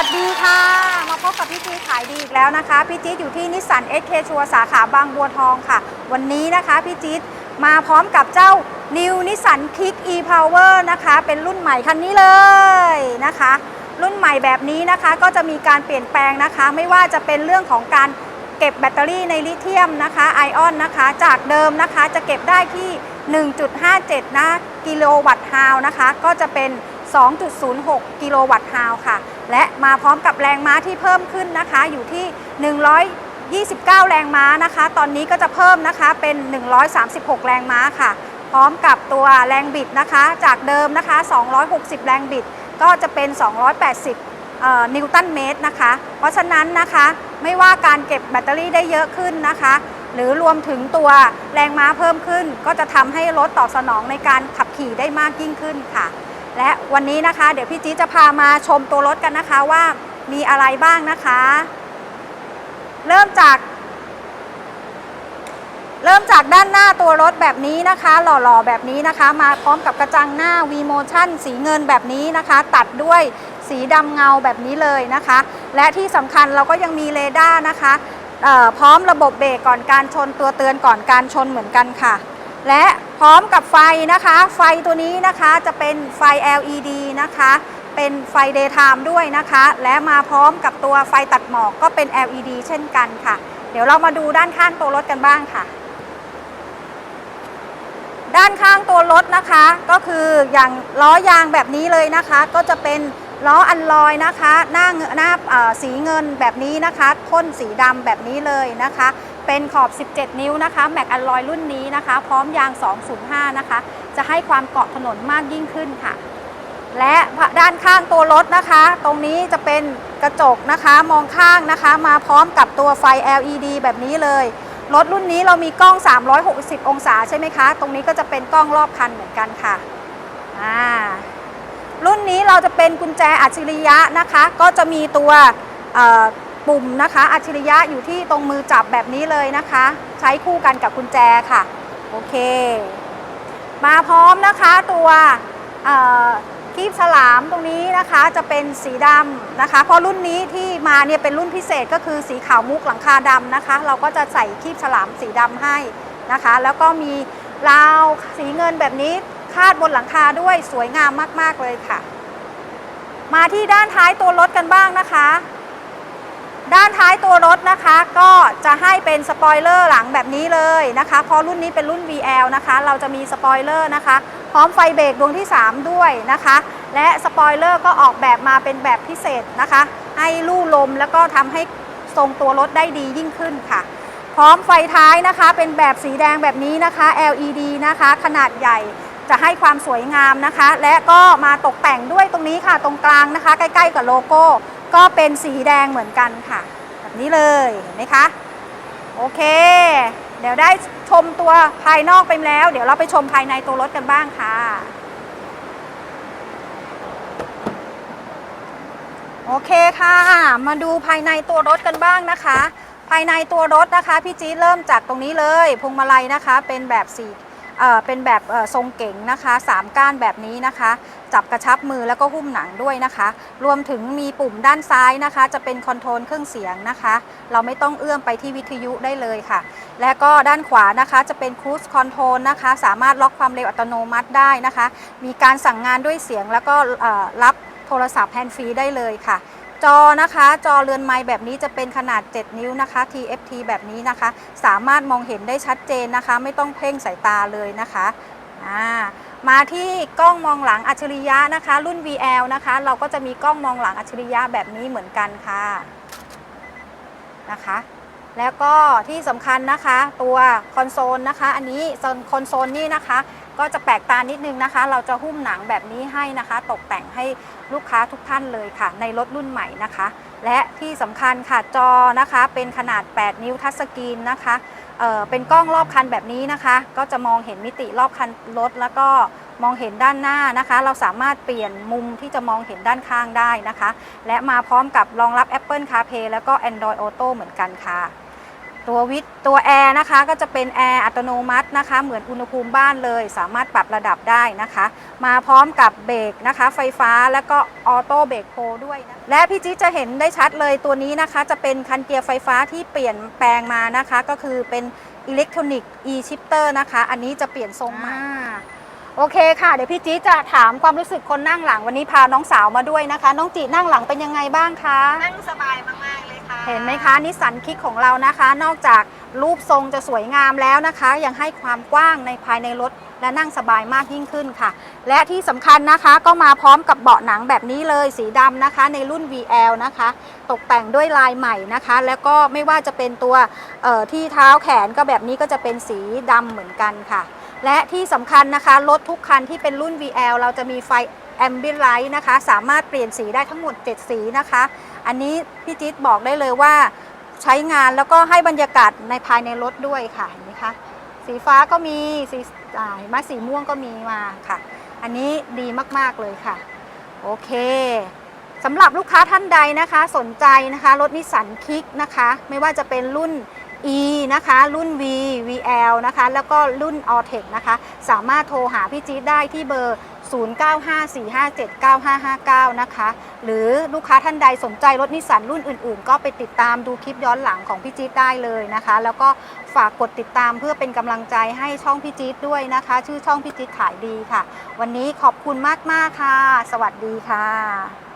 วัสดีค่ะ มาพบกับพี่จี๊ดขายดีอีกแล้วนะคะ พี่จี๊ดอยู่ที่นิสสันเอสเคชัวสาขาบางบัวทองค่ะ วันนี้นะคะพี่จี๊ดมาพร้อมกับเจ้า New Nissan Kick e-Power นะคะ เป็นรุ่นใหม่คันนี้เลยนะคะ รุ่นใหม่แบบนี้นะคะก็จะมีการเปลี่ยนแปลงนะคะ ไม่ว่าจะเป็นเรื่องของการเก็บแบตเตอรี่ในลิเธียมนะคะไอออนนะคะ จากเดิมนะคะจะเก็บได้ที่ 1.57 นะกิโลวัตต์ฮาวนะคะ ก็จะเป็น 2.06 กิโลวัตต์ฮาวค่ะ และมาพร้อมกับแรงม้าที่เพิ่มขึ้นนะคะ อยู่ที่ 129 แรงม้านะคะ ตอนนี้ก็จะเพิ่มนะคะเป็น 136 แรงม้าค่ะ พร้อมกับตัวแรงบิดนะคะ จากเดิมนะคะ 260 แรงบิด ก็จะเป็น 280เอ่อนิวตันเมตรนะคะ เพราะฉะนั้นนะคะไม่ว่าการเก็บแบตเตอรี่ได้เยอะขึ้นนะคะ หรือรวมถึงตัวแรงม้าเพิ่มขึ้น ก็จะทำให้รถตอบสนองในการขับขี่ได้มากยิ่งขึ้นค่ะ และวันนี้นะคะ เดี๋ยวพี่จีจะพามาชมตัวรถกันนะคะว่ามีอะไรบ้างนะคะ เริ่มจาก เริ่มจากด้านหน้าตัวรถแบบนี้นะคะ หล่อๆแบบนี้นะคะ มาพร้อมกับกระจังหน้า V Motion สีเงินแบบนี้นะคะ ตัดด้วยสีดำเงาแบบนี้เลยนะคะ และที่สำคัญเราก็ยังมีเรดาร์นะคะพร้อมระบบเบรกก่อนการชนตัวเตือนก่อนการชนเหมือนกันค่ะ และ พร้อมกับไฟนะคะ ไฟตัวนี้นะคะจะเป็นไฟ LED นะคะ เป็นไฟ daytime ด้วยนะคะ และมาพร้อมกับตัวไฟตัดหมอกก็เป็น LED เช่นกันค่ะ เดี๋ยวเรามาดูด้านข้างตัวรถกันบ้างค่ะ ด้านข้างตัวรถนะคะ ก็คืออย่างล้อยางแบบนี้เลยนะคะ ก็จะเป็นล้ออันลอยนะคะ หน้าเงหน้าสีเงินแบบนี้นะคะพ่นสีดำแบบนี้เลยนะคะ เป็นขอบ 17 นิ้วนะคะ แม็กอันลอยรุ่นนี้นะคะ พร้อมยาง 205 นะคะ จะให้ความเกาะถนนมากยิ่งขึ้นค่ะ และด้านข้างตัวรถนะคะ ตรงนี้จะเป็นกระจกนะคะมองข้างนะคะ มาพร้อมกับตัวไฟ LED แบบนี้เลย รถรุ่นนี้เรามีกล้อง 360 องศาใช่ไหมคะ ตรงนี้ก็จะเป็นกล้องรอบคันเหมือนกันค่ะอ่ารุ่นนี้เราจะเป็นกุญแจอัจฉริยะนะคะ ก็จะมีตัว ปุ่มนะคะอัจฉริยะอยู่ที่ตรงมือจับแบบนี้เลยนะคะ ใช้คู่กันกับกุญแจค่ะ โอเค มาพร้อมนะคะตัวคีบฉลามตรงนี้นะคะจะเป็นสีดำนะคะ เพราะรุ่นนี้ที่มาเนี่ยเป็นรุ่นพิเศษก็คือสีขาวมุกหลังคาดำนะคะ เราก็จะใส่คีบฉลามสีดำให้นะคะ แล้วก็มีราวสีเงินแบบนี้คาดบนหลังคาด้วยสวยงามมาก ๆ เลยค่ะ มาที่ด้านท้ายตัวรถกันบ้างนะคะ ด้านท้ายตัวรถนะคะก็จะให้เป็นสปอยเลอร์หลังแบบนี้เลยนะคะเพราะรุ่นนี้เป็นรุ่น VL นะคะ เราจะมีสปอยเลอร์นะคะ พร้อมไฟเบรกดวงที่ 3 ด้วยนะคะ และสปอยเลอร์ก็ออกแบบมาเป็นแบบพิเศษนะคะ ให้ลู่ลมแล้วก็ทำให้ทรงตัวรถได้ดียิ่งขึ้นค่ะ พร้อมไฟท้ายนะคะ เป็นแบบสีแดงแบบนี้นะคะ LED นะคะ ขนาดใหญ่จะให้ความสวยงามนะคะ และก็มาตกแต่งด้วยตรงนี้ค่ะ ตรงกลางนะคะ ใกล้ ๆ กับโลโก้ ก็เป็นสีแดงเหมือนกันค่ะ แบบนี้เลยเห็นไหมคะโอเค เดี๋ยวได้ชมตัวภายนอกไปแล้ว เดี๋ยวเราไปชมภายในตัวรถกันบ้างค่ะ โอเคค่ะ มาดูภายในตัวรถกันบ้างนะคะ ภายในตัวรถนะคะ พี่จี๊ดเริ่มจากตรงนี้เลยพวงมาลัยนะคะ เป็นแบบสี เป็นแบบทรงเก๋งนะคะสามก้านแบบนี้นะคะ จับกระชับมือแล้วก็หุ้มหนังด้วยนะคะ รวมถึงมีปุ่มด้านซ้ายนะคะ จะเป็นคอนโทรลเครื่องเสียงนะคะ เราไม่ต้องเอื้อมไปที่วิทยุได้เลยค่ะ และก็ด้านขวานะคะจะเป็น Cruise Control นะคะ สามารถล็อกความเร็วอัตโนมัติได้นะคะ มีการสั่งงานด้วยเสียงแล้วก็รับโทรศัพท์แฮนด์ฟรีได้เลยค่ะ จอนะคะจอเรือนไม้แบบนี้จะเป็นขนาด 7 นิ้วนะคะ TFT แบบนี้นะคะ สามารถมองเห็นได้ชัดเจนนะคะ ไม่ต้องเพ่งสายตาเลยนะคะามาที่กล้องมองหลังอัจฉริยะนะคะ รุ่น VL นะคะ เราก็จะมีกล้องมองหลังอัจฉริยะแบบนี้เหมือนกันค่ะนะคะ แล้วก็ที่สำคัญนะคะ ตัวคอนโซลนะคะ อันนี้คอนโซลนี่นะคะ ก็จะแปลกตานิดนึงนะคะ เราจะหุ้มหนังแบบนี้ให้นะคะ ตกแต่งให้ลูกค้าทุกท่านเลยค่ะ ในรถรุ่นใหม่นะคะ และที่สำคัญค่ะจอนะคะ เป็นขนาด 8 นิ้วทัชสกรีนนะคะเเป็นกล้องรอบคันแบบนี้นะคะ ก็จะมองเห็นมิติรอบคันรถแล้วก็มองเห็นด้านหน้านะคะ เราสามารถเปลี่ยนมุมที่จะมองเห็นด้านข้างได้นะคะ และมาพร้อมกับรองรับ Apple CarPlay แล้วก็ Android Auto เหมือนกันค่ะ ตัววิทย์ตัวแอร์นะคะก็จะเป็นแอร์อัตโนมัตินะคะ เหมือนอุณหภูมิบ้านเลย สามารถปรับระดับได้นะคะ มาพร้อมกับเบรกนะคะ ไฟฟ้าแล้วก็ออโต้เบรกโฮด้วยนะและพี่จิ๊ดจะเห็นได้ชัดเลยตัวนี้นะคะ จะเป็นคันเกียร์ไฟฟ้าที่เปลี่ยนแปลงมานะคะ ก็คือเป็นอิเล็กทรอนิกส์ e-shifter นะคะ อันนี้จะเปลี่ยนทรงใหม่โอเคค่ะ เดี๋ยวพี่จิ๊ดจะถามความรู้สึกคนนั่งหลังวันนี้พาน้องสาวมาด้วยนะคะ น้องจีนั่งหลังเป็นยังไงบ้างคะ นั่งสบายมากๆเลยค่ะ เห็นไหมคะนิสสันคิกของเรานะคะ นอกจากรูปทรงจะสวยงามแล้วนะคะ ยังให้ความกว้างในภายในรถและนั่งสบายมากยิ่งขึ้นค่ะ และที่สำคัญนะคะก็มาพร้อมกับเบาะหนังแบบนี้เลยสีดำนะคะในรุ่น VL นะคะ ตกแต่งด้วยลายใหม่นะคะ แล้วก็ไม่ว่าจะเป็นตัวที่เท้าแขนก็แบบนี้ก็จะเป็นสีดำเหมือนกันค่ะ และที่สำคัญนะคะรถทุกคันที่เป็นรุ่น VL เราจะมีไฟ Ambient Light นะคะ สามารถเปลี่ยนสีได้ทั้งหมด 7 สีนะคะ อันนี้พี่จิ๊ดบอกได้เลยว่าใช้งานแล้วก็ให้บรรยากาศในภายในรถด้วยค่ะเห็นไหมคะสีฟ้าก็มีสีอ่าเห็นไหมสีม่วงก็มีมาค่ะ อันนี้ดีมากๆเลยค่ะ โอเคสำหรับลูกค้าท่านใดนะคะ สนใจนะคะ รถนิสสันคิกนะคะ ไม่ว่าจะเป็นรุ่น E นะคะ รุ่น V VL นะคะ แล้วก็รุ่น a l t e c นะคะ สามารถโทรหาพี่จี๊ดได้ที่เบอร์ 0954579559 นะคะ หรือลูกค้าท่านใดสนใจรถนิสสันรุ่นอื่น ๆ ก็ไปติดตามดูคลิปย้อนหลังของพี่จี๊ดได้เลยนะคะ แล้วก็ฝากกดติดตามเพื่อเป็นกำลังใจให้ช่องพี่จี๊ดด้วยนะคะ ชื่อช่องพี่จี๊ดขายดีค่ะ วันนี้ขอบคุณมาก ๆ ค่ะ สวัสดีค่ะ